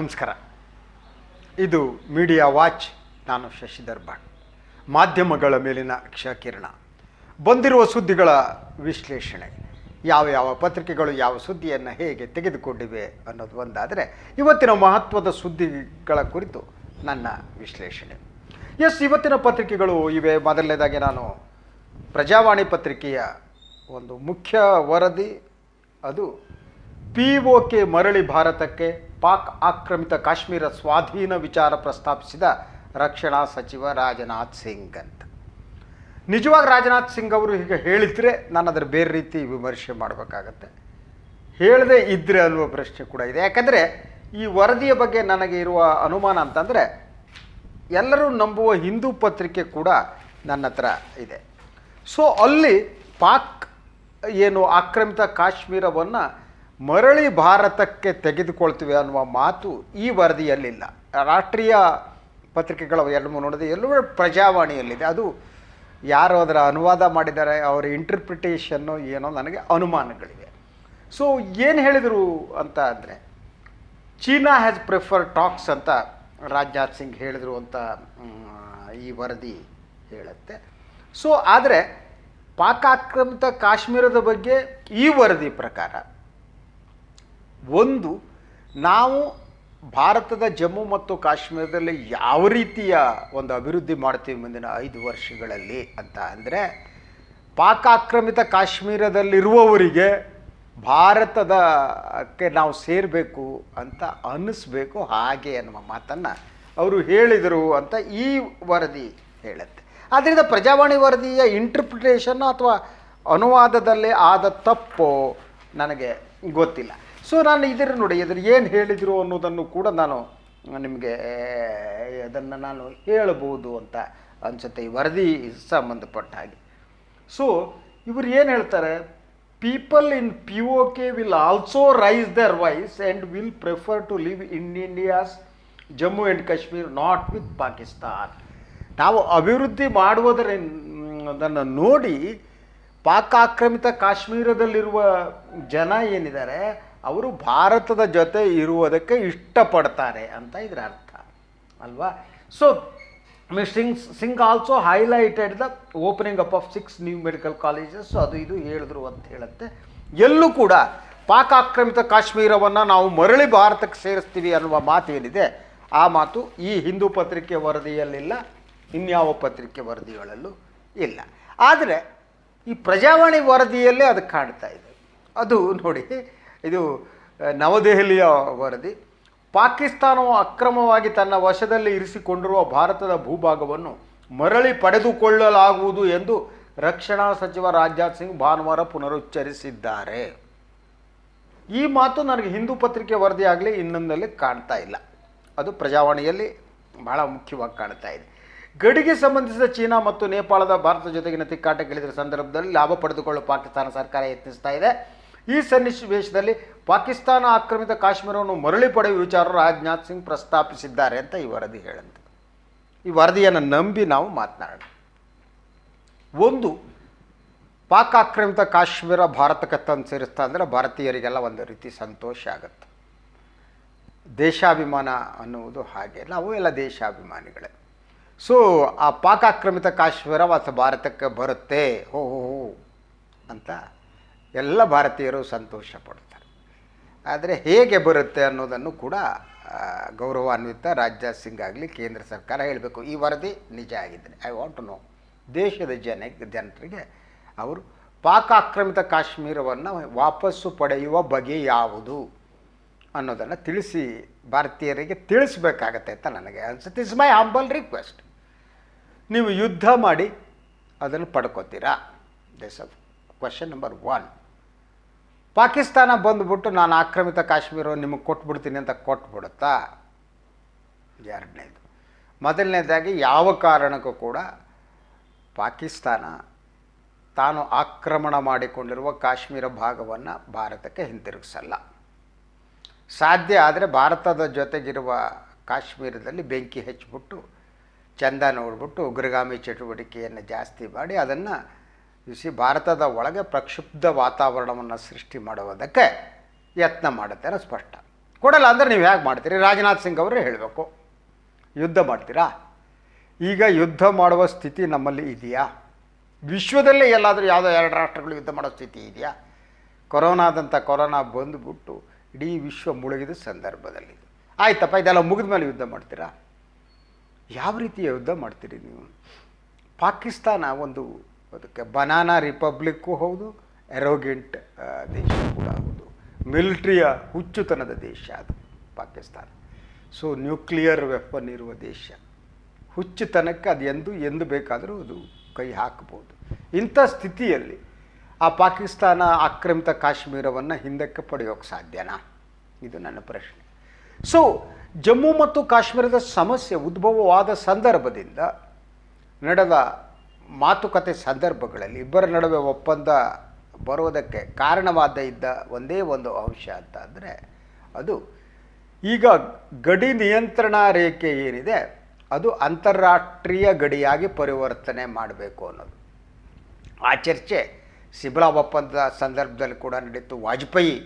ನಮಸ್ಕಾರ. ಇದು media watch ನಾನು ಶಶಿಧರ್ ಭಟ್ ಮಾಧ್ಯಮಗಳ ಮೇಲಿನ ಕ್ಷಕಿರಣ. ಬಂದಿರುವ ಸುದ್ದಿಗಳ ವಿಶ್ಲೇಷಣೆ. ಯಾವ ಯಾವ ಪತ್ರಿಕೆಗಳು ಯಾವ ಸುದ್ದಿಯನ್ನು ಹೇಗೆ ತೆಗೆದುಕೊಂಡಿವೆ ಅನ್ನೋದು ಒಂದಾದರೆ, ಇವತ್ತಿನ ಮಹತ್ವದ ಸುದ್ದಿಗಳ ಕುರಿತು ನನ್ನ ವಿಶ್ಲೇಷಣೆ. ಎಸ್, ಇವತ್ತಿನ ಪತ್ರಿಕೆಗಳು ಇವೆ. ಮೊದಲನೇದಾಗಿ ನಾನು ಪ್ರಜಾವಾಣಿ ಪತ್ರಿಕೆಯ ಒಂದು ಮುಖ್ಯ ವರದಿ. ಅದು ಪಿ ಒ ಕೆ ಮರಳಿ ಭಾರತಕ್ಕೆ ಪಾಕ್ ಆಕ್ರಮಿತ ಕಾಶ್ಮೀರ ಸ್ವಾಧೀನ ವಿಚಾರ ಪ್ರಸ್ತಾಪಿಸಿದ ರಕ್ಷಣಾ ಸಚಿವ ರಾಜನಾಥ್ ಸಿಂಗ್ ಅಂತ ನಿಜವಾಗಿ ರಾಜನಾಥ್ ಸಿಂಗ್ ಅವರು ಹೀಗೆ ಹೇಳಿದರೆ ನಾನು ಅದರ ಬೇರೆ ರೀತಿ ವಿಮರ್ಶೆ ಮಾಡಬೇಕಾಗತ್ತೆ. ಹೇಳದೇ ಇದ್ದರೆ ಅನ್ನುವ ಪ್ರಶ್ನೆ ಕೂಡ ಇದೆ. ಯಾಕಂದರೆ ಈ ವರದಿಯ ಬಗ್ಗೆ ನನಗೆ ಇರುವ ಅನುಮಾನ ಅಂತಂದರೆ ಎಲ್ಲರೂ ನಂಬುವ ಹಿಂದೂ ಪತ್ರಿಕೆ ಕೂಡ ನನ್ನ ಹತ್ರ ಇದೆ. ಸೊ ಅಲ್ಲಿ ಪಾಕ್ ಏನು ಆಕ್ರಮಿತ ಕಾಶ್ಮೀರವನ್ನು ಮರಳಿ ಭಾರತಕ್ಕೆ ತೆಗೆದುಕೊಳ್ತೀವಿ ಅನ್ನುವ ಮಾತು ಈ ವರದಿಯಲ್ಲಿಲ್ಲ. ರಾಷ್ಟ್ರೀಯ ಪತ್ರಿಕೆಗಳ ಎರಡು ಮೂರು ನೋಡಿದೆ ಎಲ್ಲವೂ ಪ್ರಜಾವಾಣಿಯಲ್ಲಿದೆ. ಅದು ಯಾರು ಅದರ ಅನುವಾದ ಮಾಡಿದ್ದಾರೆ, ಅವರ ಇಂಟರ್ಪ್ರಿಟೇಷನ್ನು ಏನೋ ನನಗೆ ಅನುಮಾನಗಳಿವೆ. ಸೊ ಏನು ಹೇಳಿದರು ಅಂತ ಅಂದರೆ, ಚೀನಾ ಹ್ಯಾಸ್ ಪ್ರಿಫರ್ ಟಾಕ್ಸ್ ಅಂತ ರಾಜನಾಥ್ ಸಿಂಗ್ ಹೇಳಿದರು ಅಂತ ಈ ವರದಿ ಹೇಳುತ್ತೆ. ಸೊ ಆದರೆ ಪಾಕಾಕ್ರಮಿತ ಕಾಶ್ಮೀರದ ಬಗ್ಗೆ ಈ ವರದಿ ಪ್ರಕಾರ ಒಂದು, ನಾವು ಭಾರತದ ಜಮ್ಮು ಮತ್ತು ಕಾಶ್ಮೀರದಲ್ಲಿ ಯಾವ ರೀತಿಯ ಒಂದು ಅಭಿವೃದ್ಧಿ ಮಾಡ್ತೀವಿ ಮುಂದಿನ ಐದು ವರ್ಷಗಳಲ್ಲಿ ಅಂತ ಅಂದರೆ, ಪಾಕ್ ಆಕ್ರಮಿತ ಕಾಶ್ಮೀರದಲ್ಲಿರುವವರಿಗೆ ಭಾರತದಕ್ಕೆ ನಾವು ಸೇರಬೇಕು ಅಂತ ಅನ್ನಿಸ್ಬೇಕು, ಹಾಗೆ ಅನ್ನುವ ಮಾತನ್ನು ಅವರು ಹೇಳಿದರು ಅಂತ ಈ ವರದಿ ಹೇಳುತ್ತೆ. ಆದ್ದರಿಂದ ಪ್ರಜಾವಾಣಿ ವರದಿಯ ಇಂಟರ್ಪ್ರಿಟೇಷನ್ ಅಥವಾ ಅನುವಾದದಲ್ಲಿ ಆದ ತಪ್ಪು ನನಗೆ ಗೊತ್ತಿಲ್ಲ. ಸೊ ನಾನು ಇದರ ನೋಡಿ, ಇದ್ರ ಏನು ಹೇಳಿದರು ಅನ್ನೋದನ್ನು ಕೂಡ ನಾನು ನಿಮಗೆ ಅದನ್ನು ನಾನು ಹೇಳಬಹುದು ಅಂತ ಅನ್ಸುತ್ತೆ. ಈ ವರದಿ ಸಂಬಂಧಪಟ್ಟ ಹಾಗೆ. ಸೊ ಇವರು ಏನು ಹೇಳ್ತಾರೆ? People in P O K will also raise their voice and will prefer to live in India's Jammu and Kashmir not with Pakistan ನಾವು ಅಭಿವೃದ್ಧಿ ಮಾಡುವುದರ ಅದನ್ನು ನೋಡಿ, ಪಾಕ್ ಆಕ್ರಮಿತ ಕಾಶ್ಮೀರದಲ್ಲಿರುವ ಜನ ಏನಿದ್ದಾರೆ ಅವರು ಭಾರತದ ಜೊತೆ ಇರುವುದಕ್ಕೆ ಇಷ್ಟಪಡ್ತಾರೆ ಅಂತ ಇದರ ಅರ್ಥ. ಅಲ್ವಾ? So Singh Singh also highlighted the opening up of six new medical colleges ಅದು ಇದು ಹೇಳಿದ್ರು ಅಂತ ಹೇಳುತ್ತೆ. ಎಲ್ಲೂ ಕೂಡ ಪಾಕ್ ಆಕ್ರಮಿತ ಕಾಶ್ಮೀರವನ್ನು ನಾವು ಮರಳಿ ಭಾರತಕ್ಕೆ ಸೇರಿಸ್ತೀವಿ ಅನ್ನುವ ಮಾತು ಏನಿದೆ ಆ ಮಾತು ಈ ಹಿಂದೂ ಪತ್ರಿಕೆ ವರದಿಯಲ್ಲಿಲ್ಲ, ಇನ್ಯಾವ ಪತ್ರಿಕೆ ವರದಿಗಳಲ್ಲೂ ಇಲ್ಲ. ಆದರೆ ಈ ಪ್ರಜಾವಾಣಿ ವರದಿಯಲ್ಲೇ ಅದು ಕಾಣ್ತಾ ಇದೆ. ಅದು ನೋಡಿ ಇದು ನವದೆಹಲಿಯ ವರದಿ. ಪಾಕಿಸ್ತಾನವು ಅಕ್ರಮವಾಗಿ ತನ್ನ ವಶದಲ್ಲಿ ಇರಿಸಿಕೊಂಡಿರುವ ಭಾರತದ ಭೂಭಾಗವನ್ನು ಮರಳಿ ಪಡೆದುಕೊಳ್ಳಲಾಗುವುದು ಎಂದು ರಕ್ಷಣಾ ಸಚಿವ ರಾಜನಾಥ್ ಸಿಂಗ್ ಭಾನುವಾರ ಪುನರುಚ್ಚರಿಸಿದ್ದಾರೆ. ಈ ಮಾತು ನನಗೆ ಹಿಂದೂ ಪತ್ರಿಕೆ ವರದಿಯಾಗಲಿ ಇನ್ನೊಂದಲ್ಲಿ ಕಾಣ್ತಾ ಇಲ್ಲ. ಅದು ಪ್ರಜಾವಾಣಿಯಲ್ಲಿ ಬಹಳ ಮುಖ್ಯವಾಗಿ ಕಾಣ್ತಾ ಇದೆ. ಗಡಿಗೆ ಸಂಬಂಧಿಸಿದ ಚೀನಾ ಮತ್ತು ನೇಪಾಳದ ಭಾರತ ಜೊತೆಗಿನ ತಿಕ್ಕಾಟಕ್ಕಿಳಿದ ಸಂದರ್ಭದಲ್ಲಿ ಲಾಭ ಪಡೆದುಕೊಳ್ಳಲು ಪಾಕಿಸ್ತಾನ ಸರ್ಕಾರ ಯತ್ನಿಸ್ತಾ ಇದೆ. ಈ ಸನ್ನಿವೇಶದಲ್ಲಿ ಪಾಕಿಸ್ತಾನ ಆಕ್ರಮಿತ ಕಾಶ್ಮೀರವನ್ನು ಮರಳಿ ಪಡೆಯುವ ವಿಚಾರ ರಾಜನಾಥ್ ಸಿಂಗ್ ಪ್ರಸ್ತಾಪಿಸಿದ್ದಾರೆ ಅಂತ ಈ ವರದಿ ಹೇಳಂತೆ ಈ ವರದಿಯನ್ನು ನಂಬಿ ನಾವು ಮಾತನಾಡೋಣ. ಒಂದು, ಪಾಕ್ ಆಕ್ರಮಿತ ಕಾಶ್ಮೀರ ಭಾರತಕ್ಕೆ ತಂದು ಸೇರಿಸ್ತಾ ಅಂದರೆ ಭಾರತೀಯರಿಗೆಲ್ಲ ಒಂದು ರೀತಿ ಸಂತೋಷ ಆಗುತ್ತೆ. ದೇಶಾಭಿಮಾನ ಅನ್ನುವುದು ಹಾಗೆ. ನಾವು ಎಲ್ಲ ದೇಶಾಭಿಮಾನಿಗಳೇ. ಸೊ ಆ ಪಾಕ್ ಆಕ್ರಮಿತ ಕಾಶ್ಮೀರ ಮತ್ತು ಭಾರತಕ್ಕೆ ಬರುತ್ತೆ. ಹೋ ಹೋ ಅಂತ ಎಲ್ಲ ಭಾರತೀಯರು ಸಂತೋಷ ಪಡ್ತಾರೆ. ಆದರೆ ಹೇಗೆ ಬರುತ್ತೆ ಅನ್ನೋದನ್ನು ಕೂಡ ಗೌರವಾನ್ವಿತ ರಾಜನಾಥ್ ಸಿಂಗ್ ಆಗಲಿ ಕೇಂದ್ರ ಸರ್ಕಾರ ಹೇಳಬೇಕು. ಈ ವರದಿ ನಿಜ ಆಗಿದ್ದರೆ ಐ ವಾಂಟ್ ಟು ನೋ ದೇಶದ ಜನ, ಜನರಿಗೆ ಅವರು ಪಾಕ ಆಕ್ರಮಿತ ಕಾಶ್ಮೀರವನ್ನು ವಾಪಸ್ಸು ಪಡೆಯುವ ಬಗೆ ಯಾವುದು ಅನ್ನೋದನ್ನು ತಿಳಿಸಿ, ಭಾರತೀಯರಿಗೆ ತಿಳಿಸ್ಬೇಕಾಗತ್ತೆ ಅಂತ ನನಗೆ ಅನ್ಸುತ್ತೆ. ಇಸ್ ಮೈ ಹಂಬಲ್ ರಿಕ್ವೆಸ್ಟ್ ನೀವು ಯುದ್ಧ ಮಾಡಿ ಅದನ್ನು ಪಡ್ಕೋತೀರಾ? This question number one Pakistan ಬಂದುಬಿಟ್ಟು ನಾನು ಆಕ್ರಮಿತ ಕಾಶ್ಮೀರ ನಿಮಗೆ ಕೊಟ್ಬಿಡ್ತೀನಿ ಅಂತ ಕೊಟ್ಬಿಡುತ್ತಾ? ಎರಡನೇದು. ಮೊದಲನೇದಾಗಿ ಯಾವ ಕಾರಣಕ್ಕೂ ಕೂಡ ಪಾಕಿಸ್ತಾನ ತಾನು ಆಕ್ರಮಣ ಮಾಡಿಕೊಂಡಿರುವ ಕಾಶ್ಮೀರ ಭಾಗವನ್ನು ಭಾರತಕ್ಕೆ ಹಿಂತಿರುಗಿಸಲ್ಲ. ಸಾಧ್ಯ ಆದರೆ ಭಾರತದ ಜೊತೆಗಿರುವ ಕಾಶ್ಮೀರದಲ್ಲಿ ಬೆಂಕಿ ಹಚ್ಚಿಬಿಟ್ಟು ಚಂದ ನೋಡಿಬಿಟ್ಟು ಉಗ್ರಗಾಮಿ ಚಟುವಟಿಕೆಯನ್ನು ಜಾಸ್ತಿ ಮಾಡಿ ಅದನ್ನು ಸಿ ಭಾರತದ ಒಳಗೆ ಪ್ರಕ್ಷುಬ್ಧ ವಾತಾವರಣವನ್ನು ಸೃಷ್ಟಿ ಮಾಡುವುದಕ್ಕೆ ಯತ್ನ ಮಾಡುತ್ತೆ ಅನ್ನೋ ಸ್ಪಷ್ಟ. ಕೊಡಲ್ಲ ಅಂದರೆ ನೀವು ಹೇಗೆ ಮಾಡ್ತೀರಿ? ರಾಜನಾಥ್ ಸಿಂಗ್ ಅವರೇ ಹೇಳಬೇಕು. ಯುದ್ಧ ಮಾಡ್ತೀರಾ? ಈಗ ಯುದ್ಧ ಮಾಡುವ ಸ್ಥಿತಿ ನಮ್ಮಲ್ಲಿ ಇದೆಯಾ? ವಿಶ್ವದಲ್ಲೇ ಎಲ್ಲಾದರೂ ಯಾವುದೋ ಎರಡು ರಾಷ್ಟ್ರಗಳು ಯುದ್ಧ ಮಾಡೋ ಸ್ಥಿತಿ ಇದೆಯಾ? ಕೊರೋನಾದಂಥ ಕೊರೋನಾ ಬಂದುಬಿಟ್ಟು ಇಡೀ ವಿಶ್ವ ಮುಳುಗಿದ ಸಂದರ್ಭದಲ್ಲಿ. ಆಯ್ತಪ್ಪ, ಇದೆಲ್ಲ ಮುಗಿದ ಮೇಲೆ ಯುದ್ಧ ಮಾಡ್ತೀರಾ? ಯಾವ ರೀತಿಯ ಯುದ್ಧ ಮಾಡ್ತೀರಿ ನೀವು? ಪಾಕಿಸ್ತಾನ ಒಂದು ಅದಕ್ಕೆ ಬನಾನಾ ರಿಪಬ್ಲಿಕ್ಕು ಹೌದು ಎರೋಗೆಂಟ್ ದೇಶ ಕೂಡ ಹೌದು. ಮಿಲಿಟ್ರಿಯ ಹುಚ್ಚುತನದ ದೇಶ ಅದು ಪಾಕಿಸ್ತಾನ. ಸೊ ನ್ಯೂಕ್ಲಿಯರ್ ವೆಪನ್ ಇರುವ ದೇಶ. ಹುಚ್ಚುತನಕ್ಕೆ ಅದು ಎಂದು ಎಂದು ಬೇಕಾದರೂ ಅದು ಕೈ ಹಾಕಬಹುದು ಇಂಥ ಸ್ಥಿತಿಯಲ್ಲಿ ಆ ಪಾಕಿಸ್ತಾನ ಆಕ್ರಮಿತ ಕಾಶ್ಮೀರವನ್ನು ಹಿಂದಕ್ಕೆ ಪಡೆಯೋಕ್ಕೆ ಸಾಧ್ಯನಾ? ಇದು ನನ್ನ ಪ್ರಶ್ನೆ. ಸೊ ಜಮ್ಮು ಮತ್ತು ಕಾಶ್ಮೀರದ ಸಮಸ್ಯೆ ಉದ್ಭವವಾದ ಸಂದರ್ಭದಿಂದ ನಡೆದ ಮಾತುಕತೆ ಸಂದರ್ಭಗಳಲ್ಲಿ ಇಬ್ಬರ ನಡುವೆ ಒಪ್ಪಂದ ಬರುವುದಕ್ಕೆ ಕಾರಣವಾದ ಇದ್ದ ಒಂದೇ ಒಂದು ಅಂಶ ಅಂತ ಅಂದರೆ ಅದು ಈಗ ಗಡಿ ನಿಯಂತ್ರಣ ರೇಖೆ ಏನಿದೆ, ಅದು ಅಂತಾರಾಷ್ಟ್ರೀಯ ಗಡಿಯಾಗಿ ಪರಿವರ್ತನೆ ಮಾಡಬೇಕು ಅನ್ನೋದು. ಆ ಚರ್ಚೆ ಸಿಬ್ಲಾ ಒಪ್ಪಂದದ ಸಂದರ್ಭದಲ್ಲಿ ಕೂಡ ನಡೀತು. ವಾಜಪೇಯಿ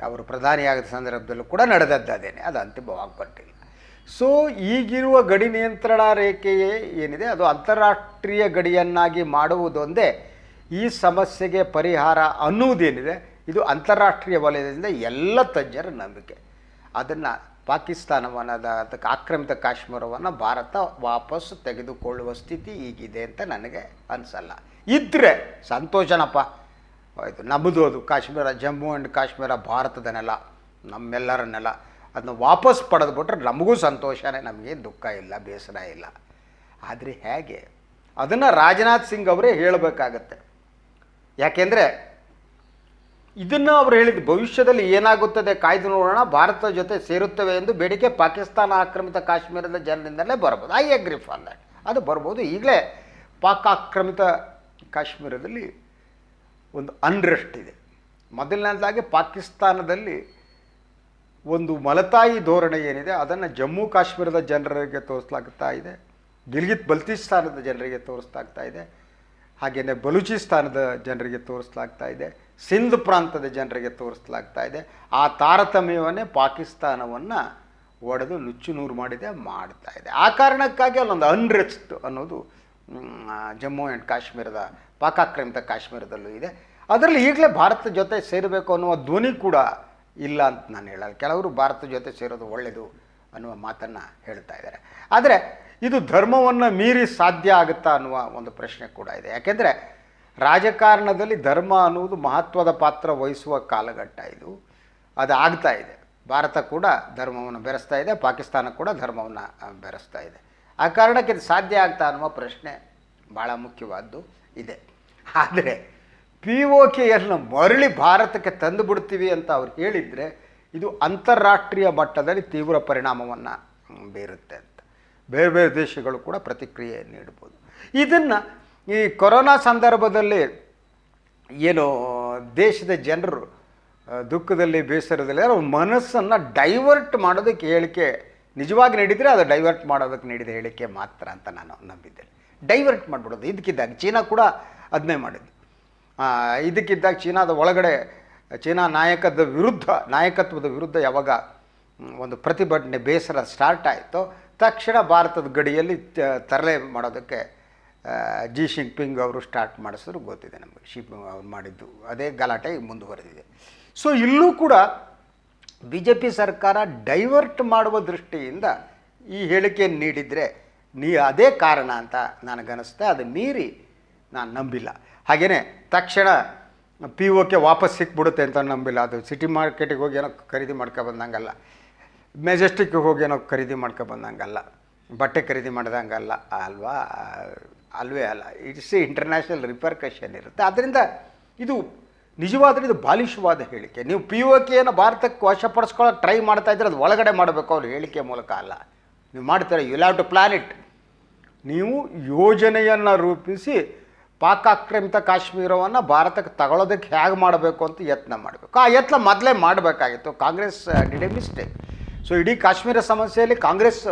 ಅವರು ಪ್ರಧಾನಿಯಾದ ಸಂದರ್ಭದಲ್ಲೂ ಕೂಡ ನಡೆದದ್ದೇನೆ ಅದು ಅಂತಿಮವಾಗಿ ಸೊ, ಈಗಿರುವ ಗಡಿ ನಿಯಂತ್ರಣ ರೇಖೆಯೇ ಏನಿದೆ? ಅದು ಅಂತಾರಾಷ್ಟ್ರೀಯ ಗಡಿಯನ್ನಾಗಿ ಮಾಡುವುದೊಂದೇ ಈ ಸಮಸ್ಯೆಗೆ ಪರಿಹಾರ ಅನ್ನುವುದೇನಿದೆ? ಇದು ಅಂತಾರಾಷ್ಟ್ರೀಯ ವಲಯದಿಂದ ಎಲ್ಲ ತಜ್ಞರ ನಂಬಿಕೆ. ಅದನ್ನು ಪಾಕಿಸ್ತಾನವನ್ನು ಅದಕ್ಕೆ ಆಕ್ರಮಿತ ಕಾಶ್ಮೀರವನ್ನು ಭಾರತ ವಾಪಸ್ ತೆಗೆದುಕೊಳ್ಳುವ ಸ್ಥಿತಿ ಈಗಿದೆ ಅಂತ ನನಗೆ ಅನಿಸಲ್ಲ. ಇದ್ದರೆ ಸಂತೋಷನಪ್ಪ. ಆಯಿತು ನಮ್ಮದು ಅದು ಕಾಶ್ಮೀರ, ಜಮ್ಮು ಆ್ಯಂಡ್ ಕಾಶ್ಮೀರ ಭಾರತದ ನೆಲ ನಮ್ಮೆಲ್ಲರ ನೆಲ ಅದನ್ನ ವಾಪಸ್ ಪಡೆದುಬಿಟ್ರೆ ನಮಗೂ ಸಂತೋಷನೇ ನಮಗೇನು ದುಃಖ ಇಲ್ಲ, ಬೇಸರ ಇಲ್ಲ. ಆದರೆ ಹೇಗೆ? ಅದನ್ನು ರಾಜನಾಥ್ ಸಿಂಗ್ ಅವರೇ ಹೇಳಬೇಕಾಗತ್ತೆ. ಯಾಕೆಂದರೆ ಇದನ್ನು ಅವರು ಹೇಳಿದ ಭವಿಷ್ಯದಲ್ಲಿ ಏನಾಗುತ್ತದೆ ಕಾಯ್ದು ನೋಡೋಣ, ಭಾರತದ ಜೊತೆ ಸೇರುತ್ತವೆ ಎಂದು ಬೇಡಿಕೆ ಪಾಕಿಸ್ತಾನ ಆಕ್ರಮಿತ ಕಾಶ್ಮೀರದ ಜನರಿಂದಲೇ ಬರ್ಬೋದು ಐ ಅಗ್ರಿ ಫಾರ್ ದ್ಯಾಟ್ ಅದು ಬರ್ಬೋದು ಈಗಲೇ ಪಾಕ್ ಆಕ್ರಮಿತ ಕಾಶ್ಮೀರದಲ್ಲಿ ಒಂದು ಅನ್ರೆಸ್ಟ್ ಇದೆ. ಮೊದಲನೇದಾಗಿ ಪಾಕಿಸ್ತಾನದಲ್ಲಿ ಒಂದು ಮಲತಾಯಿ ಧೋರಣೆ ಏನಿದೆ, ಅದನ್ನು ಜಮ್ಮು ಕಾಶ್ಮೀರದ ಜನರಿಗೆ ತೋರಿಸ್ಲಾಗ್ತಾ ಇದೆ, ಗಿಲ್ಗಿತ್ ಬಲ್ತಿಸ್ತಾನದ ಜನರಿಗೆ ತೋರಿಸ್ಲಾಗ್ತಾ ಇದೆ ಹಾಗೆಯೇ ಬಲೂಚಿಸ್ತಾನದ ಜನರಿಗೆ ತೋರಿಸ್ಲಾಗ್ತಾ ಇದೆ, ಸಿಂಧ್ ಪ್ರಾಂತದ ಜನರಿಗೆ ತೋರಿಸ್ಲಾಗ್ತಾ ಇದೆ. ಆ ತಾರತಮ್ಯವನ್ನೇ ಪಾಕಿಸ್ತಾನವನ್ನು ಒಡೆದು ನುಚ್ಚು ನೂರು ಮಾಡಿದೆ, ಮಾಡ್ತಾ ಇದೆ. ಆ ಕಾರಣಕ್ಕಾಗಿ ಅಲ್ಲೊಂದು ಅನ್ರೆಸ್ಟ್ ಅನ್ನೋದು ಜಮ್ಮು ಆ್ಯಂಡ್ ಕಾಶ್ಮೀರದ, ಪಾಕಾಕ್ರಮಿತ ಕಾಶ್ಮೀರದಲ್ಲೂ ಇದೆ. ಅದರಲ್ಲಿ ಈಗಲೇ ಭಾರತದ ಜೊತೆ ಸೇರಬೇಕು ಅನ್ನುವ ಧ್ವನಿ ಕೂಡ ಇಲ್ಲ ಅಂತ ನಾನು ಹೇಳಲ್ಲ. ಕೆಲವರು ಭಾರತ ಜೊತೆ ಸೇರೋದು ಒಳ್ಳೆಯದು ಅನ್ನುವ ಮಾತನ್ನು ಹೇಳ್ತಾ ಇದ್ದಾರೆ. ಆದರೆ ಇದು ಧರ್ಮವನ್ನು ಮೀರಿ ಸಾಧ್ಯ ಆಗುತ್ತಾ ಅನ್ನುವ ಒಂದು ಪ್ರಶ್ನೆ ಕೂಡ ಇದೆ. ಯಾಕೆಂದರೆ ರಾಜಕಾರಣದಲ್ಲಿ ಧರ್ಮ ಅನ್ನುವುದು ಮಹತ್ವದ ಪಾತ್ರ ವಹಿಸುವ ಕಾಲಘಟ್ಟ ಇದು. ಅದು ಆಗ್ತಾ ಇದೆ. ಭಾರತ ಕೂಡ ಧರ್ಮವನ್ನು ಬೆರೆಸ್ತಾ ಇದೆ. ಪಾಕಿಸ್ತಾನ ಕೂಡ ಧರ್ಮವನ್ನು ಬೆರೆಸ್ತಾ ಇದೆ. ಆ ಕಾರಣಕ್ಕೆ ಇದು ಸಾಧ್ಯ ಆಗ್ತಾ ಅನ್ನುವ ಪ್ರಶ್ನೆ ಭಾಳ ಮುಖ್ಯವಾದ್ದು ಇದೆ. ಆದರೆ ಪಿ ಒ ಕೆಯನ್ನು ಮರಳಿ ಭಾರತಕ್ಕೆ ತಂದು ಬಿಡ್ತೀವಿ ಅಂತ ಅವ್ರು ಹೇಳಿದರೆ ಇದು ಅಂತಾರಾಷ್ಟ್ರೀಯ ಮಟ್ಟದಲ್ಲಿ ತೀವ್ರ ಪರಿಣಾಮವನ್ನು ಬೀರುತ್ತೆ ಅಂತ. ಬೇರೆ ಬೇರೆ ದೇಶಗಳು ಕೂಡ ಪ್ರತಿಕ್ರಿಯೆ ನೀಡ್ಬೋದು. ಇದನ್ನು ಈ ಕೊರೋನಾ ಸಂದರ್ಭದಲ್ಲಿ ಏನು ದೇಶದ ಜನರು ದುಃಖದಲ್ಲಿ, ಬೇಸರದಲ್ಲಿ ಅವ್ರ ಮನಸ್ಸನ್ನು ಡೈವರ್ಟ್ ಮಾಡೋದಕ್ಕೆ ಹೇಳಿಕೆ, ನಿಜವಾಗಿ ನೀಡಿದರೆ ಅದು ಡೈವರ್ಟ್ ಮಾಡೋದಕ್ಕೆ ನೀಡಿದ ಹೇಳಿಕೆ ಮಾತ್ರ ಅಂತ ನಾನು ನಂಬಿದ್ದೇನೆ. ಡೈವರ್ಟ್ ಮಾಡಿಬಿಡೋದು. ಇದಕ್ಕಿದ್ದಾಗ ಚೀನಾ ಕೂಡ ಅದನ್ನೇ ಮಾಡಿದ್ದು. ಇದಕ್ಕಿದ್ದಾಗ ಚೀನಾದ ಒಳಗಡೆ, ಚೀನಾ ನಾಯಕದ ವಿರುದ್ಧ, ನಾಯಕತ್ವದ ವಿರುದ್ಧ ಯಾವಾಗ ಒಂದು ಪ್ರತಿಭಟನೆ ಬೇಸರ ಸ್ಟಾರ್ಟ್ ಆಯಿತೋ, ತಕ್ಷಣ ಭಾರತದ ಗಡಿಯಲ್ಲಿ ತರಲೆ ಮಾಡೋದಕ್ಕೆ ಜಿ ಶಿಂಗ್ಪಿಂಗ್ ಅವರು ಸ್ಟಾರ್ಟ್ ಮಾಡಿಸಿದ್ರು. ಗೊತ್ತಿದೆ ನಮಗೆ. ಶಿಪಿಂಗ್ ಅವ್ರು ಮಾಡಿದ್ದು ಅದೇ ಗಲಾಟೆ ಮುಂದುವರೆದಿದೆ. ಸೊ ಇಲ್ಲೂ ಕೂಡ ಬಿ ಜೆ ಪಿ ಸರ್ಕಾರ ಡೈವರ್ಟ್ ಮಾಡುವ ದೃಷ್ಟಿಯಿಂದ ಈ ಹೇಳಿಕೆಯನ್ನು ನೀಡಿದರೆ ನೀ ಅದೇ ಕಾರಣ ಅಂತ ನನಗನ್ನಿಸ್ತೆ ಅದು ಮೀರಿ ನಾನು ನಂಬಿಲ್ಲ. ಹಾಗೆಯೇ ತಕ್ಷಣ ಪಿ ಒಕ್ಕೆ ವಾಪಸ್ ಸಿಕ್ಬಿಡುತ್ತೆ ಅಂತ ನಂಬಿಲ್ಲ. ಅದು ಸಿಟಿ ಮಾರ್ಕೆಟಿಗೆ ಹೋಗಿ ಏನೋ ಖರೀದಿ ಬಂದಂಗಲ್ಲ. ಮೆಜೆಸ್ಟಿಕ್ಗೆ ಹೋಗಿ ಏನೋ ಖರೀದಿ ಬಂದಂಗಲ್ಲ. ಬಟ್ಟೆ ಖರೀದಿ ಮಾಡ್ದಂಗಲ್ಲ. ಅಲ್ವಾ? ಅಲ್ವೇ ಅಲ್ಲ. ಇಟ್ಸ್ ಇಂಟರ್ನ್ಯಾಷನಲ್ ರಿಪರ್ಕಷನ್ ಇರುತ್ತೆ. ಆದ್ದರಿಂದ ಇದು ನಿಜವಾದ್ರೆ ಇದು ಬಾಲಿಶವಾದ ಹೇಳಿಕೆ. ನೀವು ಪಿ ಒ ಕೆಯನ್ನು ಭಾರತಕ್ಕೆ ವಶಪಡಿಸ್ಕೊಳ್ಳೋಕೆ ಟ್ರೈ ಮಾಡ್ತಾ ಇದ್ರೆ ಅದು ಒಳಗಡೆ ಮಾಡಬೇಕು ಅವ್ರ ಹೇಳಿಕೆ ಮೂಲಕ ಅಲ್ಲ. ನೀವು ಮಾಡ್ತಾರೆ? You have to plan it ನೀವು ಯೋಜನೆಯನ್ನು ರೂಪಿಸಿ ಪಾಕ್ ಆಕ್ರಮಿತ ಕಾಶ್ಮೀರವನ್ನು ಭಾರತಕ್ಕೆ ತಗೊಳ್ಳೋದಕ್ಕೆ ಹೇಗೆ ಮಾಡಬೇಕು ಅಂತ ಯತ್ನ ಮಾಡಬೇಕು. ಆ ಯತ್ನ ಮೊದಲೇ ಮಾಡಬೇಕಾಗಿತ್ತು. Congress did a mistake so ಇಡೀ ಕಾಶ್ಮೀರ ಸಮಸ್ಯೆಯಲ್ಲಿ ಕಾಂಗ್ರೆಸ್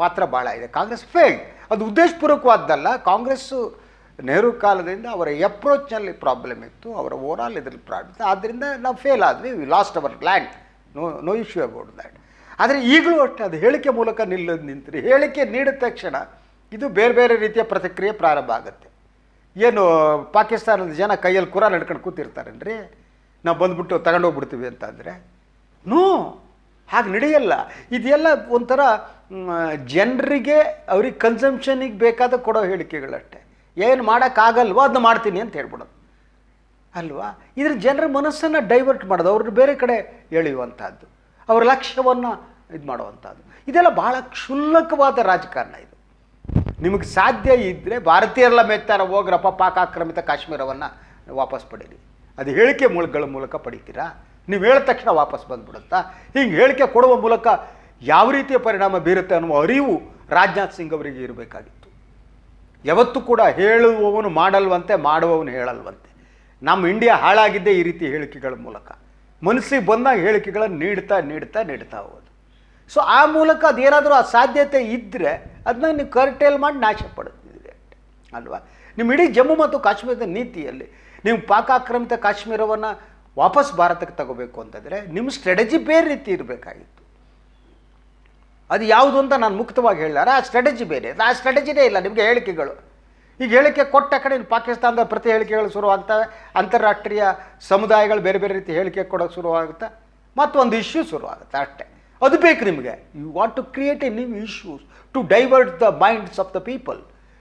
ಪಾತ್ರ ಭಾಳ ಇದೆ. ಕಾಂಗ್ರೆಸ್ ಫೇಲ್ಡ್ ಅದು ಉದ್ದೇಶಪೂರ್ವಕವಾದ್ದಲ್ಲ ಕಾಂಗ್ರೆಸ್ಸು ನೆಹರು ಕಾಲದಿಂದ ಅವರ ಎಪ್ರೋಚ್ನಲ್ಲಿ ಪ್ರಾಬ್ಲಮ್ ಇತ್ತು. ಅವರ ಓವರಾಲ್ ಇದ್ರಲ್ಲಿ ಪ್ರಾಬ್ಲಮ್ ಇತ್ತು. ಆದ್ದರಿಂದ ನಾವು ಫೇಲ್ ಆದ್ವಿ. We lost our land no no issue about that ಆದರೆ ಈಗಲೂ ಅಷ್ಟೇ, ಅದು ಹೇಳಿಕೆ ಮೂಲಕ ನಿಲ್ಲೋದು ನಿಂತರೆ. ಹೇಳಿಕೆ ನೀಡಿದ ತಕ್ಷಣ ಇದು ಬೇರೆ ಬೇರೆ ರೀತಿಯ ಪ್ರತಿಕ್ರಿಯೆ ಪ್ರಾರಂಭ ಆಗುತ್ತೆ. ಏನು ಪಾಕಿಸ್ತಾನದ ಜನ ಕೈಯಲ್ಲಿ ಕುರ ನಡ್ಕೊಂಡು ಕೂತಿರ್ತಾರೇನ್ರಿ? ನಾವು ಬಂದ್ಬಿಟ್ಟು ತಗೊಂಡೋಗ್ಬಿಡ್ತೀವಿ ಅಂತ ಅಂದರೆ? ನೋ, ಹಾಗೆ ನಡೆಯಲ್ಲ. ಇದೆಲ್ಲ ಒಂಥರ ಜನರಿಗೆ ಅವ್ರಿಗೆ ಕನ್ಸಂಪ್ಷನಿಗೆ ಬೇಕಾದ ಕೊಡೋ ಹೇಳಿಕೆಗಳಷ್ಟೇ. ಏನು ಮಾಡೋಕ್ಕಾಗಲ್ವೋ ಅದನ್ನ ಮಾಡ್ತೀನಿ ಅಂತ ಹೇಳ್ಬಿಡೋದು. ಅಲ್ವಾ? ಇದ್ರ ಜನರ ಮನಸ್ಸನ್ನು ಡೈವರ್ಟ್ ಮಾಡೋದು ಅವ್ರ ಬೇರೆ ಕಡೆ ಎಳೆಯುವಂಥದ್ದು ಅವರ ಲಕ್ಷ್ಯವನ್ನು ಇದು ಮಾಡುವಂಥದ್ದು ಇದೆಲ್ಲ ಭಾಳ ಕ್ಷುಲ್ಲಕವಾದ ರಾಜಕಾರಣ ಇದು. ನಿಮಗೆ ಸಾಧ್ಯ ಇದ್ದರೆ ಭಾರತೀಯರೆಲ್ಲ ಮೆತ್ತಾರ ಹೋಗ್ರಪ್ಪ ಪಾಕ್ ಆಕ್ರಮಿತ ಕಾಶ್ಮೀರವನ್ನು ವಾಪಸ್ ಪಡೀರಿ. ಅದು ಹೇಳಿಕೆ ಮೂಲಗಳ ಮೂಲಕ ಪಡಿತೀರಾ? ನೀವು ಹೇಳಿದ ತಕ್ಷಣ ವಾಪಸ್ ಬಂದ್ಬಿಡುತ್ತಾ? ಹಿಂಗೆ ಹೇಳಿಕೆ ಕೊಡುವ ಮೂಲಕ ಯಾವ ರೀತಿಯ ಪರಿಣಾಮ ಬೀರುತ್ತೆ ಅನ್ನುವ ಅರಿವು ರಾಜನಾಥ್ ಸಿಂಗ್ ಅವರಿಗೆ ಇರಬೇಕಾಗಿತ್ತು. ಯಾವತ್ತೂ ಕೂಡ ಹೇಳುವವನು ಮಾಡಲ್ವಂತೆ, ಮಾಡುವವನು ಹೇಳಲ್ವಂತೆ. ನಮ್ಮ ಇಂಡಿಯಾ ಹಾಳಾಗಿದ್ದೇ ಈ ರೀತಿ ಹೇಳಿಕೆಗಳ ಮೂಲಕ. ಮನಸ್ಸಿಗೆ ಬಂದಾಗ ಹೇಳಿಕೆಗಳನ್ನು ನೀಡ್ತಾ ನೀಡ್ತಾ ನೀಡ್ತಾ ಹೋಗೋದು. ಸೊ ಆ ಮೂಲಕ ಅದೇನಾದರೂ ಆ ಸಾಧ್ಯತೆ ಇದ್ದರೆ ಅದನ್ನ ನೀವು ಕರ್ಟೇಲ್ ಮಾಡಿ ನಾಶ ಪಡ್ತಿದ್ದೀರಿ ಅಲ್ವಾ? ನಿಮ್ಮ ಇಡೀ ಜಮ್ಮು ಮತ್ತು ಕಾಶ್ಮೀರದ ನೀತಿಯಲ್ಲಿ ನೀವು ಪಾಕ್ ಆಕ್ರಮಿತ ಕಾಶ್ಮೀರವನ್ನು ವಾಪಸ್ ಭಾರತಕ್ಕೆ ತಗೋಬೇಕು ಅಂತಂದರೆ ನಿಮ್ಮ ಸ್ಟ್ರಾಟಜಿ ಬೇರೆ ರೀತಿ ಇರಬೇಕಾಗಿತ್ತು. ಅದು ಯಾವುದು ಅಂತ ನಾನು ಮುಕ್ತವಾಗಿ ಹೇಳಾರ ಆ ಸ್ಟ್ರಾಟಜಿ ಬೇರೆ. ಆ ಸ್ಟ್ರಾಟಜಿನೇ ಇಲ್ಲ ನಿಮಗೆ ಹೇಳಿಕೆಗಳು. ಈಗ ಹೇಳಿಕೆ ಕೊಟ್ಟ ಕಡೆ ಪಾಕಿಸ್ತಾನದ ಪ್ರತಿ ಹೇಳಿಕೆಗಳು ಶುರುವಾಗ್ತವೆ ಅಂತಾರಾಷ್ಟ್ರೀಯ ಸಮುದಾಯಗಳು ಬೇರೆ ಬೇರೆ ರೀತಿ ಹೇಳಿಕೆ ಕೊಡೋಕ್ಕೆ ಶುರುವಾಗುತ್ತೆ ಮತ್ತೊಂದು ಇಶ್ಯೂ ಶುರುವಾಗುತ್ತೆ ಅಷ್ಟೇ. ಅದು ಬೇಕು ನಿಮಗೆ. You want to create a new issues to divert the minds of the people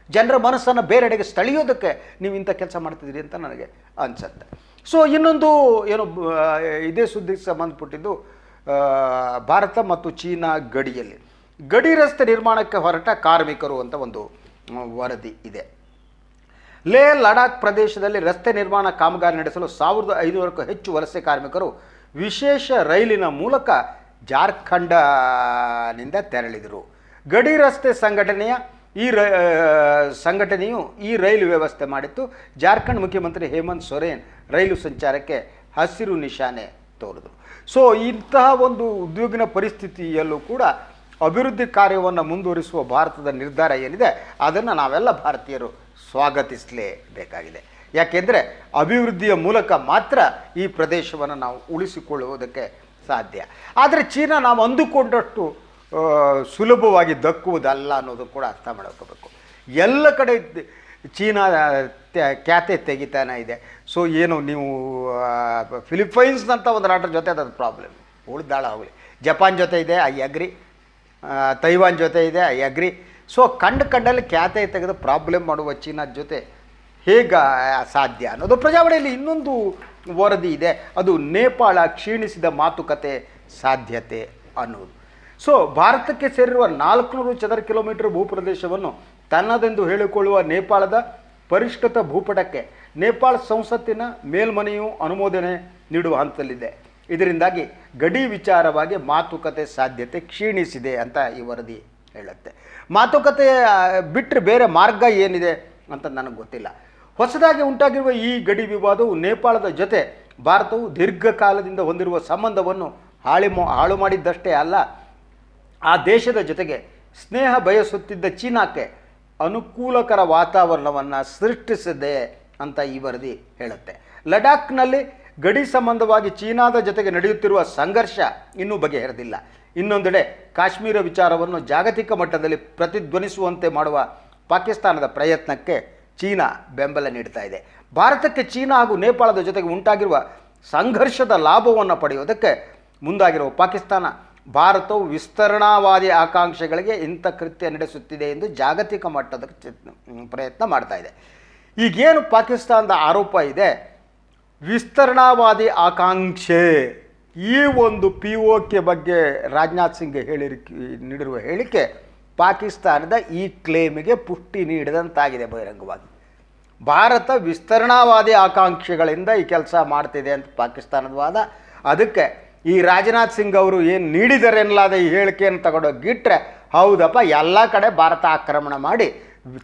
ಜನರ ಮನಸ್ಸನ್ನು ಬೇರೆಡೆಗೆ ಸ್ಥಳೀಯೋದಕ್ಕೆ ನೀವು ಇಂಥ ಕೆಲಸ ಮಾಡ್ತಿದ್ದೀರಿ ಅಂತ ನನಗೆ ಅನಿಸುತ್ತೆ. ಸೊ ಇನ್ನೊಂದು ಏನು ಇದೇ ಸುದ್ದಿಗೆ ಸಂಬಂಧಪಟ್ಟಿದ್ದು ಭಾರತ ಮತ್ತು ಚೀನಾ ಗಡಿಯಲ್ಲಿ. ಗಡಿ ರಸ್ತೆ ನಿರ್ಮಾಣಕ್ಕೆ ಹೊರಟ ಕಾರ್ಮಿಕರು ಅಂತ ಒಂದು ವರದಿ ಇದೆ. ಲೇ ಲಡಾಖ್ ಪ್ರದೇಶದಲ್ಲಿ ರಸ್ತೆ ನಿರ್ಮಾಣ ಕಾಮಗಾರಿ ನಡೆಸಲು ಸಾವಿರದ ಐನೂರಕ್ಕೂ ಹೆಚ್ಚು ವಲಸೆ ಕಾರ್ಮಿಕರು ವಿಶೇಷ ರೈಲಿನ ಮೂಲಕ ಜಾರ್ಖಂಡನಿಂದ ತೆರಳಿದರು. ಗಡಿ ರಸ್ತೆ ಸಂಘಟನೆಯ ಈ ರ ಸಂಘಟನೆಯು ಈ ರೈಲು ವ್ಯವಸ್ಥೆ ಮಾಡಿತ್ತು. ಜಾರ್ಖಂಡ್ ಮುಖ್ಯಮಂತ್ರಿ ಹೇಮಂತ್ ಸೊರೇನ್ ರೈಲು ಸಂಚಾರಕ್ಕೆ ಹಸಿರು ನಿಶಾನೆ ತೋರಿದರು. ಸೊ, ಇಂತಹ ಒಂದು ಉದ್ಯೋಗಿನ ಪರಿಸ್ಥಿತಿಯಲ್ಲೂ ಕೂಡ ಅಭಿವೃದ್ಧಿ ಕಾರ್ಯವನ್ನು ಮುಂದುವರಿಸುವ ಭಾರತದ ನಿರ್ಧಾರ ಏನಿದೆ, ಅದನ್ನು ನಾವೆಲ್ಲ ಭಾರತೀಯರು ಸ್ವಾಗತಿಸಲೇಬೇಕಾಗಿದೆ. ಯಾಕೆಂದರೆ ಅಭಿವೃದ್ಧಿಯ ಮೂಲಕ ಮಾತ್ರ ಈ ಪ್ರದೇಶವನ್ನು ನಾವು ಉಳಿಸಿಕೊಳ್ಳುವುದಕ್ಕೆ ಸಾಧ್ಯ. ಆದರೆ ಚೀನಾ ನಾವು ಅಂದುಕೊಂಡಷ್ಟು ಸುಲಭವಾಗಿ ದಕ್ಕುವುದಲ್ಲ ಅನ್ನೋದು ಕೂಡ ಅರ್ಥ ಮಾಡ್ಕೋಬೇಕು. ಎಲ್ಲ ಕಡೆ ಚೀನಾ ಖ್ಯಾತೆ ತೆಗಿತಾನೆ ಇದೆ. ಸೊ ಏನು ನೀವು ಫಿಲಿಪೈನ್ಸ್ನಂಥ ಒಂದು ರಾಷ್ಟ್ರ ಜೊತೆ ಅದೊಂದು ಪ್ರಾಬ್ಲಮ್ ಉಳಿದಾಳ ಹೋಗಲಿ. ಜಪಾನ್ ಜೊತೆ ಇದೆ ಐ ಅಗ್ರಿ ತೈವಾನ್ ಜೊತೆ ಇದೆ ಐ ಅಗ್ರಿ ಸೊ ಕಂಡು ಕಂಡಲ್ಲಿ ಖ್ಯಾತೆ ತೆಗೆದು ಪ್ರಾಬ್ಲಮ್ ಮಾಡುವ ಚೀನಾದ ಜೊತೆ ಹೇಗೆ ಸಾಧ್ಯ ಅನ್ನೋದು ಪ್ರಜಾವಣೆಯಲ್ಲಿ ಇನ್ನೊಂದು ವರದಿ ಇದೆ. ಅದು ನೇಪಾಳ ಕ್ಷೀಣಿಸಿದ ಮಾತುಕತೆ ಸಾಧ್ಯತೆ ಅನ್ನೋದು. ಸೊ ಭಾರತಕ್ಕೆ ಸೇರಿರುವ ನಾಲ್ಕುನೂರು ಚದರ ಕಿಲೋಮೀಟರ್ ಭೂಪ್ರದೇಶವನ್ನು ತನ್ನದೆಂದು ಹೇಳಿಕೊಳ್ಳುವ ನೇಪಾಳದ ಪರಿಷ್ಕೃತ ಭೂಪಟಕ್ಕೆ ನೇಪಾಳ ಸಂಸತ್ತಿನ ಮೇಲ್ಮನೆಯು ಅನುಮೋದನೆ ನೀಡುವ ಹಂತದಲ್ಲಿದೆ. ಇದರಿಂದಾಗಿ ಗಡಿ ವಿಚಾರವಾಗಿ ಮಾತುಕತೆ ಸಾಧ್ಯತೆ ಕ್ಷೀಣಿಸಿದೆ ಅಂತ ಈ ವರದಿ ಹೇಳುತ್ತೆ. ಮಾತುಕತೆ ಬಿಟ್ಟರೆ ಬೇರೆ ಮಾರ್ಗ ಏನಿದೆ ಅಂತ ನನಗೆ ಗೊತ್ತಿಲ್ಲ. ಹೊಸದಾಗಿ ಉಂಟಾಗಿರುವ ಈ ಗಡಿ ವಿವಾದವು ನೇಪಾಳದ ಜೊತೆ ಭಾರತವು ದೀರ್ಘಕಾಲದಿಂದ ಹೊಂದಿರುವ ಸಂಬಂಧವನ್ನು ಹಾಳಿ ಹಾಳು ಮಾಡಿದ್ದಷ್ಟೇ ಅಲ್ಲ, ಆ ದೇಶದ ಜೊತೆಗೆ ಸ್ನೇಹ ಬಯಸುತ್ತಿದ್ದ ಚೀನಾಕ್ಕೆ ಅನುಕೂಲಕರ ವಾತಾವರಣವನ್ನು ಸೃಷ್ಟಿಸಿದೆ ಅಂತ ಈ ವರದಿ ಹೇಳುತ್ತೆ. ಲಡಾಖ್ನಲ್ಲಿ ಗಡಿ ಸಂಬಂಧವಾಗಿ ಚೀನಾದ ಜೊತೆಗೆ ನಡೆಯುತ್ತಿರುವ ಸಂಘರ್ಷ ಇನ್ನೂ ಬಗೆಹರಿದಿಲ್ಲ. ಇನ್ನೊಂದೆಡೆ ಕಾಶ್ಮೀರ ವಿಚಾರವನ್ನು ಜಾಗತಿಕ ಮಟ್ಟದಲ್ಲಿ ಪ್ರತಿಧ್ವನಿಸುವಂತೆ ಮಾಡುವ ಪಾಕಿಸ್ತಾನದ ಪ್ರಯತ್ನಕ್ಕೆ ಚೀನಾ ಬೆಂಬಲ ನೀಡ್ತಾ ಇದೆ. ಭಾರತಕ್ಕೆ ಚೀನಾ ಹಾಗೂ ನೇಪಾಳದ ಜೊತೆಗೆ ಉಂಟಾಗಿರುವ ಸಂಘರ್ಷದ ಲಾಭವನ್ನು ಪಡೆಯುವುದಕ್ಕೆ ಮುಂದಾಗಿರುವ ಪಾಕಿಸ್ತಾನ ಭಾರತವು ವಿಸ್ತರಣಾವಾದಿ ಆಕಾಂಕ್ಷೆಗಳಿಗೆ ಇಂಥ ಕೃತ್ಯ ನಡೆಸುತ್ತಿದೆ ಎಂದು ಜಾಗತಿಕ ಮಟ್ಟದ ಪ್ರಯತ್ನ ಮಾಡ್ತಾ ಇದೆ. ಈಗೇನು ಪಾಕಿಸ್ತಾನದ ಆರೋಪ ಇದೆ? ವಿಸ್ತರಣಾವಾದಿ ಆಕಾಂಕ್ಷೆ. ಈ ಒಂದು ಪಿ ಒ ಕೆ ಬಗ್ಗೆ ರಾಜನಾಥ್ ಸಿಂಗ್ ಹೇಳಿರಿ ನೀಡಿರುವ ಹೇಳಿಕೆ ಪಾಕಿಸ್ತಾನದ ಈ ಕ್ಲೇಮಿಗೆ ಪುಷ್ಟಿ ನೀಡಿದಂತಾಗಿದೆ ಬಹಿರಂಗವಾಗಿ. ಭಾರತ ವಿಸ್ತರಣಾವಾದಿ ಆಕಾಂಕ್ಷೆಗಳಿಂದ ಈ ಕೆಲಸ ಮಾಡ್ತಿದೆ ಅಂತ ಪಾಕಿಸ್ತಾನದ ವಾದ. ಅದಕ್ಕೆ ಈ ರಾಜನಾಥ್ ಸಿಂಗ್ ಅವರು ಏನು ನೀಡಿದ್ದಾರೆ ಎನ್ನಲಾದ ಈ ಹೇಳಿಕೆಯನ್ನು ತಗೊಂಡೋಗಿಟ್ರೆ, ಹೌದಪ್ಪ, ಎಲ್ಲ ಕಡೆ ಭಾರತ ಆಕ್ರಮಣ ಮಾಡಿ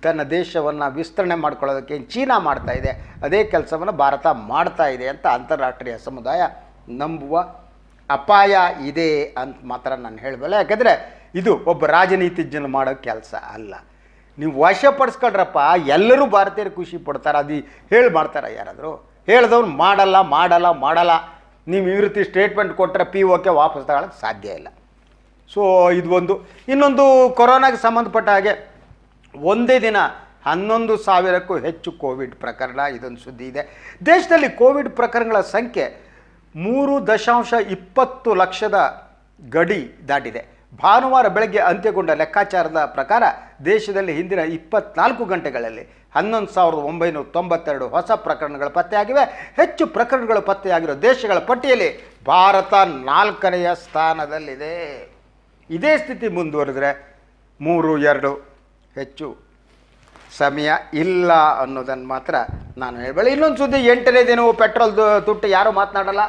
ತನ್ನ ದೇಶವನ್ನು ವಿಸ್ತರಣೆ ಮಾಡ್ಕೊಳ್ಳೋದಕ್ಕೆ ಚೀನಾ ಮಾಡ್ತಾ ಇದೆ, ಅದೇ ಕೆಲಸವನ್ನು ಭಾರತ ಮಾಡ್ತಾ ಇದೆ ಅಂತ ಅಂತಾರಾಷ್ಟ್ರೀಯ ಸಮುದಾಯ ನಂಬುವ ಅಪಾಯ ಇದೆ ಅಂತ ಮಾತ್ರ ನಾನು ಹೇಳಬಲ್ಲೆ. ಯಾಕೆಂದರೆ ಇದು ಒಬ್ಬ ರಾಜನೀತಿಜ್ಞನ ಮಾಡೋ ಕೆಲಸ ಅಲ್ಲ. ನೀವು ವಶಪಡಿಸ್ಕೊಳ್ರಪ್ಪ ಎಲ್ಲರೂ ಭಾರತೀಯರು ಖುಷಿ ಪಡ್ತಾರೆ, ಅದು ಹೇಳಿ ಮಾಡ್ತಾರೆ ಯಾರಾದರೂ. ಹೇಳ್ದವ್ರು ಮಾಡಲ್ಲ ಮಾಡಲ್ಲ ಮಾಡಲ್ಲ. ನೀವು ಈ ರೀತಿ ಸ್ಟೇಟ್ಮೆಂಟ್ ಕೊಟ್ಟರೆ ಪಿ ಓಕೆ ವಾಪಸ್ ತಗೊಳಕ್ಕೆ ಸಾಧ್ಯ ಇಲ್ಲ. ಸೊ ಇದು ಒಂದು ಇನ್ನೊಂದು ಕೊರೋನಾಗೆ ಸಂಬಂಧಪಟ್ಟ ಹಾಗೆ ಒಂದೇ ದಿನ ಹನ್ನೊಂದು ಸಾವಿರಕ್ಕೂ ಹೆಚ್ಚು ಕೋವಿಡ್ ಪ್ರಕರಣ ಇದೊಂದು ಸುದ್ದಿ ಇದೆ. ದೇಶದಲ್ಲಿ ಕೋವಿಡ್ ಪ್ರಕರಣಗಳ ಸಂಖ್ಯೆ ಮೂರು ದಶಾಂಶ ಇಪ್ಪತ್ತು ಲಕ್ಷದ ಗಡಿ ದಾಟಿದೆ. ಭಾನುವಾರ ಬೆಳಗ್ಗೆ ಅಂತ್ಯಗೊಂಡ ಲೆಕ್ಕಾಚಾರದ ಪ್ರಕಾರ ದೇಶದಲ್ಲಿ ಹಿಂದಿನ ಇಪ್ಪತ್ನಾಲ್ಕು ಗಂಟೆಗಳಲ್ಲಿ ಹನ್ನೊಂದು ಸಾವಿರದ ಒಂಬೈನೂರ ತೊಂಬತ್ತೆರಡು ಹೊಸ ಪ್ರಕರಣಗಳು ಪತ್ತೆಯಾಗಿವೆ. ಹೆಚ್ಚು ಪ್ರಕರಣಗಳು ಪತ್ತೆಯಾಗಿರೋ ದೇಶಗಳ ಪಟ್ಟಿಯಲ್ಲಿ ಭಾರತ ನಾಲ್ಕನೆಯ ಸ್ಥಾನದಲ್ಲಿದೆ. ಇದೇ ಸ್ಥಿತಿ ಮುಂದುವರೆದ್ರೆ ಮೂರು, ಎರಡು ಹೆಚ್ಚು ಸಮಯ ಇಲ್ಲ ಅನ್ನೋದನ್ನು ಮಾತ್ರ ನಾನು ಹೇಳ್ಬೇಡ ಇನ್ನೊಂದು ಸುದ್ದಿ ಎಂಟನೇ ದಿನವೂ ಪೆಟ್ರೋಲ್ ತುಟ್ಟು ಯಾರೂ ಮಾತನಾಡಲ್ಲ.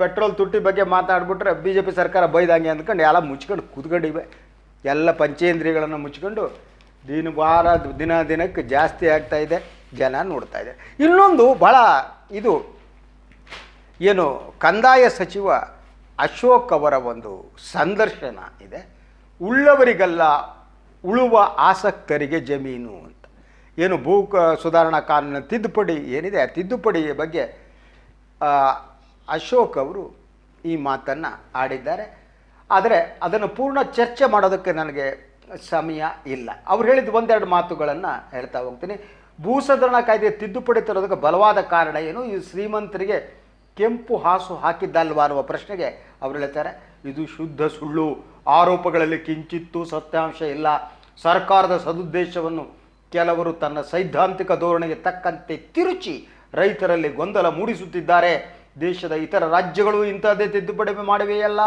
ಪೆಟ್ರೋಲ್ ತುಟ್ಟಿ ಬಗ್ಗೆ ಮಾತಾಡ್ಬಿಟ್ರೆ ಬಿ ಜೆ ಪಿ ಸರ್ಕಾರ ಬೈದಂಗೆ ಅಂದ್ಕೊಂಡು ಎಲ್ಲ ಮುಚ್ಕೊಂಡು ಕೂತ್ಕೊಂಡಿವೆ. ಎಲ್ಲ ಪಂಚೇಂದ್ರಿಯಗಳನ್ನು ಮುಚ್ಕೊಂಡು ದಿನ ವಾರ, ದಿನ ದಿನಕ್ಕೆ ಜಾಸ್ತಿ ಆಗ್ತಾ ಇದೆ, ಜನ ನೋಡ್ತಾ ಇದೆ. ಇನ್ನೊಂದು ಭಾಳ ಇದು ಏನು ಕಂದಾಯ ಸಚಿವ ಅಶೋಕ್ ಅವರ ಒಂದು ಸಂದರ್ಶನ ಇದೆ. ಉಳ್ಳವರಿಗಲ್ಲ ಉಳುವ ಆಸಕ್ತರಿಗೆ ಜಮೀನು ಅಂತ. ಏನು ಭೂ ಸುಧಾರಣಾ ಕಾನೂನು ತಿದ್ದುಪಡಿ ಏನಿದೆ, ಆ ತಿದ್ದುಪಡಿಯ ಬಗ್ಗೆ ಅಶೋಕ್ ಅವರು ಈ ಮಾತನ್ನು ಆಡಿದ್ದಾರೆ. ಆದರೆ ಅದನ್ನು ಪೂರ್ಣ ಚರ್ಚೆ ಮಾಡೋದಕ್ಕೆ ನನಗೆ ಸಮಯ ಇಲ್ಲ. ಅವ್ರು ಹೇಳಿದ ಒಂದೆರಡು ಮಾತುಗಳನ್ನು ಹೇಳ್ತಾ ಹೋಗ್ತೀನಿ. ಭೂ ಸುಧಾರಣಾ ಕಾಯ್ದೆ ತಿದ್ದುಪಡಿ ತರೋದಕ್ಕೆ ಬಲವಾದ ಕಾರಣ ಏನು? ಈ ಶ್ರೀಮಂತರಿಗೆ ಕೆಂಪು ಹಾಸು ಹಾಕಿದ್ದಲ್ವಾ ಅನ್ನುವ ಪ್ರಶ್ನೆಗೆ ಅವರು ಹೇಳ್ತಾರೆ. ಇದು ಶುದ್ಧ ಸುಳ್ಳು. ಆರೋಪಗಳಲ್ಲಿ ಕಿಂಚಿತ್ತೂ ಸತ್ಯಾಂಶ ಇಲ್ಲ. ಸರ್ಕಾರದ ಸದುದ್ದೇಶವನ್ನು ಕೆಲವರು ತನ್ನ ಸೈದ್ಧಾಂತಿಕ ಧೋರಣೆಗೆ ತಕ್ಕಂತೆ ತಿರುಚಿ ರೈತರಲ್ಲಿ ಗೊಂದಲ ಮೂಡಿಸುತ್ತಿದ್ದಾರೆ. ದೇಶದ ಇತರ ರಾಜ್ಯಗಳು ಇಂಥದ್ದೇ ತಿದ್ದುಪಡಿ ಮಾಡಿವೆಯಲ್ಲ?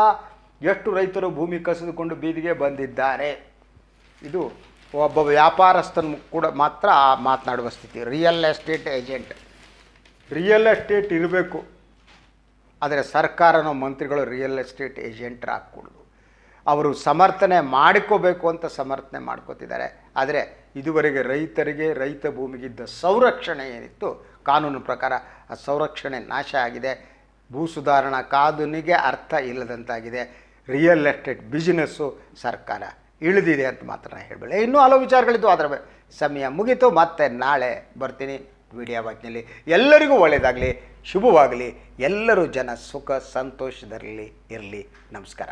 ಎಷ್ಟು ರೈತರು ಭೂಮಿ ಕಸಿದುಕೊಂಡು ಬೀದಿಗೆ ಬಂದಿದ್ದಾರೆ? ಇದು ಒಬ್ಬ ವ್ಯಾಪಾರಸ್ಥನ ಕೂಡ ಮಾತ್ರ ಮಾತನಾಡುವ ಸ್ಥಿತಿ. Real estate agent real estate ಇರಬೇಕು. ಆದರೆ ಸರ್ಕಾರನ ಮಂತ್ರಿಗಳು ರಿಯಲ್ ಎಸ್ಟೇಟ್ ಏಜೆಂಟ್ರ್ ಹಾಕ್ಕೊಡೋದು ಅವರು ಸಮರ್ಥನೆ ಮಾಡಿಕೋಬೇಕು ಅಂತ ಸಮರ್ಥನೆ ಮಾಡ್ಕೋತಿದ್ದಾರೆ. ಆದರೆ ಇದುವರೆಗೆ ರೈತರಿಗೆ, ರೈತ ಭೂಮಿಗಿದ್ದ ಸಂರಕ್ಷಣೆ ಏನಿತ್ತು? ಕಾನೂನು ಪ್ರಕಾರ ಆ ಸಂರಕ್ಷಣೆ ನಾಶ ಆಗಿದೆ. ಭೂ ಸುಧಾರಣಾ ಕಾನೂನಿಗೆ ಅರ್ಥ ಇಲ್ಲದಂತಾಗಿದೆ. ರಿಯಲ್ ಎಸ್ಟೇಟ್ ಬಿಸಿನೆಸ್ಸು ಸರ್ಕಾರ ಇಳಿದಿದೆ ಅಂತ ಮಾತ್ರ ನಾನು ಹೇಳಬೇಡ ಇನ್ನೂ ಹಲವು ವಿಚಾರಗಳಿದ್ದು ಅದರ ಸಮಯ ಮುಗಿತು. ಮತ್ತೆ ನಾಳೆ ಬರ್ತೀನಿ ವಿಡಿಯೋ ವಾಚ್ನಲ್ಲಿ ಎಲ್ಲರಿಗೂ ಒಳ್ಳೆಯದಾಗಲಿ ಶುಭವಾಗಲಿ. ಎಲ್ಲರೂ ಜನ ಸುಖ, ಸಂತೋಷದಲ್ಲಿ ಇರಲಿ. ನಮಸ್ಕಾರ.